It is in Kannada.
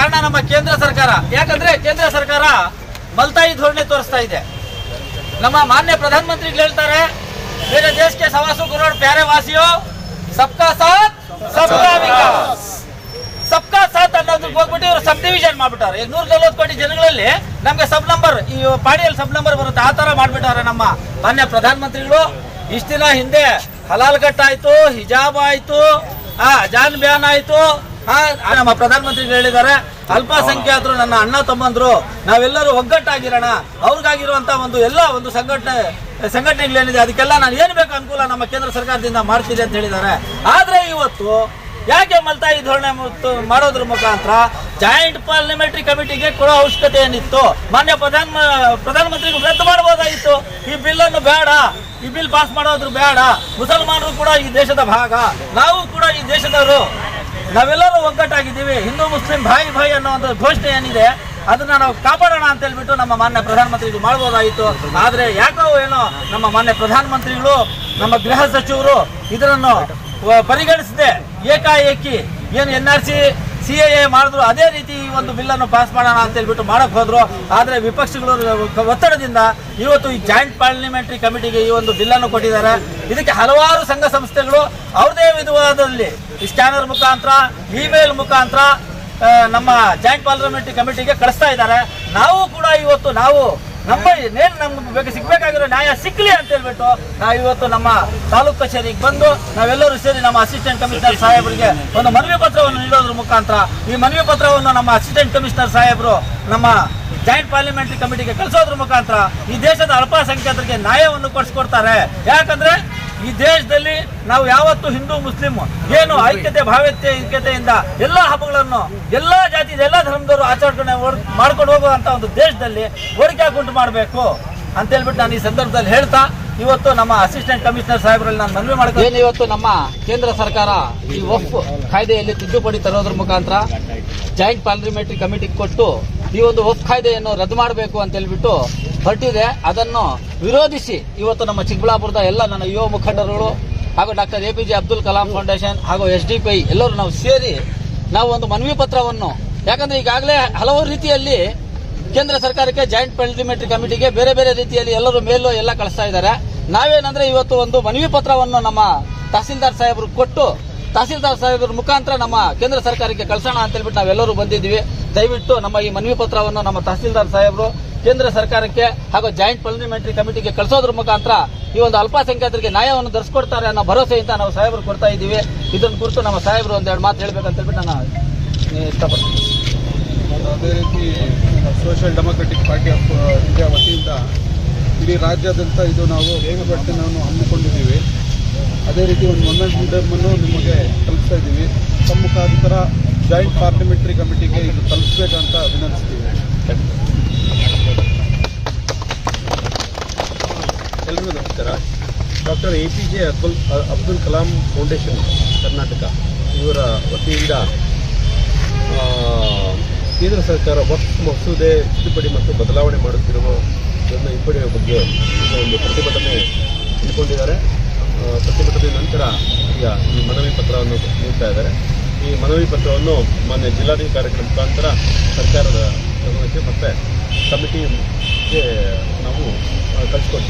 ಕಾರಣ ನಮ್ಮ ಕೇಂದ್ರ ಸರ್ಕಾರ. ಯಾಕಂದ್ರೆ ಕೇಂದ್ರ ಸರ್ಕಾರ ಮಲ್ತಾಯಿ ಧೋರಣೆ ತೋರಿಸ್ತಾ ಇದೆ. ನಮ್ಮ ಮಾನ್ಯ ಪ್ರಧಾನಮಂತ್ರಿಗಳು ಹೇಳ್ತಾರೆ, ಬೇರೆ ದೇಶಕ್ಕೆ ಸವಾಸು ಕರೋಡ್ ಪ್ಯಾರೆ ವಾಸಿಯೋ, ಸಬ್ಕಾ ಸಾತ್ ಸಬ್ಕಾ ವಿಕಾಸ್. ಸಬ್ಕಾ ಸಾತ್ ಅನ್ನೋದಕ್ಕೆ ಹೋಗ್ಬಿಟ್ಟು ಇವರು ಸಬ್ ಡಿವಿಷನ್ ಮಾಡ್ಬಿಟ್ಟಾರೆ. ಈಗ ನೂರ ನಲ್ವತ್ತು ಕೋಟಿ ಜನಗಳಲ್ಲಿ ನಮಗೆ ಸಬ್ ನಂಬರ್, ಈ ಪಾಡಿಯಲ್ಲಿ ಸಬ್ ನಂಬರ್ ಬರುತ್ತೆ. ಆ ಥರ ಮಾಡ್ಬಿಟ್ಟಾರೆ ನಮ್ಮ ಮಾನ್ಯ ಪ್ರಧಾನಮಂತ್ರಿಗಳು. ಇಷ್ಟು ದಿನ ಹಿಂದೆ ಹಲಾಲ್ ಕಟ್ ಆಯಿತು ಹಿಜಾಬ್ ಆಯಿತು, ಆ, ಜಾನ್ ಬ್ಯಾನ್ ಆಯಿತು. ನಮ್ಮ ಪ್ರಧಾನಮಂತ್ರಿಗಳು ಹೇಳಿದ್ದಾರೆ, ಅಲ್ಪಸಂಖ್ಯಾತರು ನನ್ನ ಅಣ್ಣ ತಮ್ಮಂದ್ರು, ನಾವೆಲ್ಲರೂ ಒಗ್ಗಟ್ಟಾಗಿರೋಣ. ಅವ್ರಿಗಾಗಿರುವಂತ ಒಂದು ಎಲ್ಲ ಒಂದು ಸಂಘಟನೆ, ಸಂಘಟನೆಗಳೇನಿದೆ, ಅದಕ್ಕೆಲ್ಲ ನಾನು ಏನು ಬೇಕು ಅನುಕೂಲ ನಮ್ಮ ಕೇಂದ್ರ ಸರ್ಕಾರದಿಂದ ಮಾಡ್ತಿದೆ ಅಂತ ಹೇಳಿದ್ದಾರೆ. ಆದ್ರೆ ಇವತ್ತು ಯಾಕೆ ಮಲ್ತಾಯಿ ಧೋರಣೆ ಮಾಡೋದ್ರ ಮುಖಾಂತರ ಜಾಯಿಂಟ್ ಪಾರ್ಲಿಮೆಂಟರಿ ಕಮಿಟಿಗೆ ಕೊಡೋ ಅವಶ್ಯಕತೆ ಏನಿತ್ತು? ಮಾನ್ಯ ಪ್ರಧಾನ ಪ್ರಧಾನಮಂತ್ರಿಗೂ ರದ್ದು ಮಾಡಬಹುದಾಗಿತ್ತು. ಈ ಬಿಲ್ ಅನ್ನು ಬೇಡ. ಈ ಬಿಲ್ ಪಾಸ್ ಮಾಡೋದ್ರು ಬೇಡ. ಮುಸಲ್ಮಾನರು ಕೂಡ ಈ ದೇಶದ ಭಾಗ. ನಾವು ಕೂಡ ಈ ದೇಶದವರು. ನಾವೆಲ್ಲರೂ ಒಗ್ಗಟ್ಟಾಗಿದ್ದೀವಿ. ಹಿಂದೂ, ಮುಸ್ಲಿಂ, ಭಾಯಿ ಭಾಯಿ ಅನ್ನೋ ಒಂದು ಘೋಷಣೆ ಏನಿದೆ, ಅದನ್ನ ನಾವು ಕಾಪಾಡೋಣ ಅಂತ ಹೇಳ್ಬಿಟ್ಟು ನಮ್ಮ ಮಾನ್ಯ ಪ್ರಧಾನಮಂತ್ರಿಗಳು ಮಾಡ್ಬೋದಾಗಿತ್ತು. ಆದ್ರೆ ಯಾಕೋ ಏನೋ ನಮ್ಮ ಮಾನ್ಯ ಪ್ರಧಾನಮಂತ್ರಿಗಳು, ನಮ್ಮ ಗೃಹ ಸಚಿವರು ಇದನ್ನು ಪರಿಗಣಿಸದೆ ಏಕಾಏಕಿ ಏನು N R C C A ಮಾಡಿದ್ರು ಅದೇ ರೀತಿ ಈ ಒಂದು ಬಿಲ್ ಅನ್ನು ಪಾಸ್ ಮಾಡೋಣ ಅಂತ ಹೇಳ್ಬಿಟ್ಟು ಮಾಡಕ್ ಹೋದ್ರು. ಆದ್ರೆ ವಿಪಕ್ಷಗಳು ಒತ್ತಡದಿಂದ ಇವತ್ತು ಈ ಜಾಯಿಂಟ್ ಪಾರ್ಲಿಮೆಂಟರಿ ಕಮಿಟಿಗೆ ಈ ಒಂದು ಬಿಲ್ ಅನ್ನು ಕೊಟ್ಟಿದ್ದಾರೆ. ಇದಕ್ಕೆ ಹಲವಾರು ಸಂಘ ಸಂಸ್ಥೆಗಳು ಅವ್ರದೇ ವಿಧವಾದಲ್ಲಿ ಸ್ಕ್ಯಾನರ್ ಮುಖಾಂತರ ಇಮೇಲ್ ಮುಖಾಂತರ ನಮ್ಮ ಜಾಯಿಂಟ್ ಪಾರ್ಲಿಮೆಂಟರಿ ಕಮಿಟಿಗೆ ಕಳಿಸ್ತಾ ಇದ್ದಾರೆ. ನಾವು ಕೂಡ ಇವತ್ತು ನಾವು ನಮ್ಮ ಏನ್ ನಮ್ಗೆ ಬೇಕು ಸಿಗ್ಬೇಕಾಗಿರೋ ನ್ಯಾಯ ಸಿಕ್ಲಿ ಅಂತ ಹೇಳ್ಬಿಟ್ಟು ನಾವು ಇವತ್ತು ನಮ್ಮ ತಾಲೂಕ್ ಕಚೇರಿಗೆ ಬಂದು ನಾವೆಲ್ಲರೂ ಸೇರಿ ನಮ್ಮ ಅಸಿಸ್ಟೆಂಟ್ ಕಮಿಷನರ್ ಸಾಹೇಬರಿಗೆ ಒಂದು ಮನವಿ ಪತ್ರವನ್ನು ನೀಡೋದ್ರ ಮುಖಾಂತರ ಈ ಮನವಿ ಪತ್ರವನ್ನು ನಮ್ಮ ಅಸಿಸ್ಟೆಂಟ್ ಕಮಿಷನರ್ ಸಾಹೇಬರು ನಮ್ಮ ಜಾಯಿಂಟ್ ಪಾರ್ಲಿಮೆಂಟ್ರಿ ಕಮಿಟಿಗೆ ಕಳಿಸೋದ್ರ ಮುಖಾಂತರ ಈ ದೇಶದ ಅಲ್ಪಸಂಖ್ಯಾತರಿಗೆ ನ್ಯಾಯವನ್ನು ಕೊಡಿಸ್ಕೊಡ್ತಾರೆ. ಯಾಕಂದ್ರೆ ಈ ದೇಶದಲ್ಲಿ ನಾವು ಯಾವತ್ತು ಹಿಂದೂ, ಮುಸ್ಲಿಂ ಏನು ಐಕ್ಯತೆ ಭಾವ್ಯತೆ ಐಕ್ಯತೆಯಿಂದ ಎಲ್ಲ ಹಬ್ಬಗಳನ್ನು, ಎಲ್ಲ ಜಾತಿ ಎಲ್ಲ ಧರ್ಮದವರು ಆಚರಣೆ ಮಾಡ್ಕೊಂಡು ಹೋಗುವಂತ ಒಂದು ದೇಶದಲ್ಲಿ ಹೋರಿಕೆ ಹಾಕೊಂಡು ಮಾಡಬೇಕು ಅಂತ ಹೇಳ್ಬಿಟ್ಟು ನಾನು ಈ ಸಂದರ್ಭದಲ್ಲಿ ಹೇಳ್ತಾ, ಇವತ್ತು ನಮ್ಮ ಅಸಿಸ್ಟೆಂಟ್ ಕಮಿಷನರ್ ಸಾಹೇಬರಲ್ಲಿ ನಾನು ಮನವಿ ಮಾಡ್ತೇನೆ ಇವತ್ತು ನಮ್ಮ ಕೇಂದ್ರ ಸರ್ಕಾರ ಈ ಒಫ್ ಕಾಯ್ದೆಯಲ್ಲಿ ತಿದ್ದುಪಡಿ ತರೋದ್ರ ಮುಖಾಂತರ ಜಾಯಿಂಟ್ ಪಾರ್ಲಿಮೆಂಟರಿ ಕಮಿಟಿಗೆ ಕೊಟ್ಟು ಈ ಒಂದು ಒಫ್ ಕಾಯ್ದೆಯನ್ನು ರದ್ದು ಮಾಡಬೇಕು ಅಂತ ಹೇಳ್ಬಿಟ್ಟು ಹೊರಟಿದೆ. ಅದನ್ನು ವಿರೋಧಿಸಿ ಇವತ್ತು ನಮ್ಮ ಚಿಕ್ಕಬಳ್ಳಾಪುರದ ಎಲ್ಲ ನನ್ನ ಯುವ ಮುಖಂಡರುಗಳು ಹಾಗೂ doctor A P J Abdul Kalam foundation ಹಾಗೂ ಎಸ್ ಡಿ ಪಿ ಎಲ್ಲರೂ ನಾವು ಸೇರಿ ನಾವು ಒಂದು ಮನವಿ ಪತ್ರವನ್ನು ಯಾಕಂದ್ರೆ ಈಗಾಗಲೇ ಹಲವು ರೀತಿಯಲ್ಲಿ ಕೇಂದ್ರ ಸರ್ಕಾರಕ್ಕೆ ಜಾಯಿಂಟ್ ಪಾರ್ಲಿಮೆಂಟರಿ ಕಮಿಟಿಗೆ ಬೇರೆ ಬೇರೆ ರೀತಿಯಲ್ಲಿ ಎಲ್ಲರೂ ಮೇಲೂ ಎಲ್ಲ ಕಳಿಸ್ತಾ ಇದ್ದಾರೆ. ನಾವೇನಂದ್ರೆ ಇವತ್ತು ಒಂದು ಮನವಿ ಪತ್ರವನ್ನು ನಮ್ಮ ತಹಸೀಲ್ದಾರ್ ಸಾಹೇಬರು ಕೊಟ್ಟು ತಹಸೀಲ್ದಾರ್ ಸಾಹೇಬರ ಮುಖಾಂತರ ನಮ್ಮ ಕೇಂದ್ರ ಸರ್ಕಾರಕ್ಕೆ ಕಳಿಸೋಣ ಅಂತ ಹೇಳ್ಬಿಟ್ಟು ನಾವೆಲ್ಲರೂ ಬಂದಿದ್ದೀವಿ. ದಯವಿಟ್ಟು ನಮ್ಮ ಈ ಮನವಿ ಪತ್ರವನ್ನು ನಮ್ಮ ತಹಸೀಲ್ದಾರ್ ಸಾಹೇಬರು, ಕೇಂದ್ರ ಸರ್ಕಾರಕ್ಕೆ ಹಾಗೂ ಜಾಯಿಂಟ್ ಪಾರ್ಲಿಮೆಂಟರಿ ಕಮಿಟಿಗೆ ಕಳಿಸೋದ್ರ ಮುಖಾಂತರ ಈ ಒಂದು ಅಲ್ಪಸಂಖ್ಯಾತರಿಗೆ ನ್ಯಾಯವನ್ನು ಧರಿಸ್ಕೊಡ್ತಾರೆ ಅನ್ನೋ ಭರವಸೆಯಿಂದ ನಾವು ಸಾಹೇಬರು ಕೊಡ್ತಾ ಇದ್ದೀವಿ. ಇದನ್ನು ಕುರಿತು ನಮ್ಮ ಸಾಹೇಬರು ಒಂದೆರಡು ಮಾತು ಹೇಳ್ಬೇಕಂತ ಹೇಳ್ಬಿಟ್ಟು ನಾನು ಇಷ್ಟಪಡ್ತೀನಿ. ಅದೇ ರೀತಿ social democratic party of India ವತಿಯಿಂದ ಇಡೀ ರಾಜ್ಯಾದ್ಯಂತ ಇದು ನಾವು ಪ್ರತಿಭಟನೆಯನ್ನು ಹಮ್ಮಿಕೊಂಡಿದ್ದೀವಿ. ಅದೇ ರೀತಿ ಒಂದು ಮೊಮೆಂಟಮನ್ನು ನಿಮಗೆ ತಲುಪಿಸ್ತಾ ಇದ್ದೀವಿ. ತಮ್ಮ ಮುಖಾಂತರ ಜಾಯಿಂಟ್ ಪಾರ್ಲಿಮೆಂಟರಿ ಕಮಿಟಿಗೆ ಇದು ತಲುಪಿಸ್ಬೇಕಂತ ವಿನಂತಿಸ್ತೀವಿ. ಎಲ್ರಿಗೂ ನಮಸ್ಕಾರ. Doctor A P J Abdul Abdul Kalam foundation, Karnataka. ಇವರ ವತಿಯಿಂದ ಕೇಂದ್ರ ಸರ್ಕಾರ ಹೊಸ ಮಸೂದೆ, ತಿದ್ದುಪಡಿ ಮತ್ತು ಬದಲಾವಣೆ ಮಾಡುತ್ತಿರುವ ಇದನ್ನು ಹಿಂಪಡೆಯುವ ಬಗ್ಗೆ ಒಂದು ಪ್ರತಿಭಟನೆ ಇಟ್ಕೊಂಡಿದ್ದಾರೆ. ಪ್ರತಿಭಟನೆ ನಂತರ ಈಗ ಈ ಮನವಿ ಪತ್ರವನ್ನು ನೀಡ್ತಾ ಇದ್ದಾರೆ. ಈ ಮನವಿ ಪತ್ರವನ್ನು ಮಾನ್ಯ ಜಿಲ್ಲಾಧಿಕಾರಿಗಳ ಮುಖಾಂತರ ಸರ್ಕಾರದ ಗಮನಕ್ಕೆ ಮತ್ತು ಕಮಿಟಿಗೆ ನಾವು ಕಳಿಸ್ಕೊಡ್ತೀವಿ.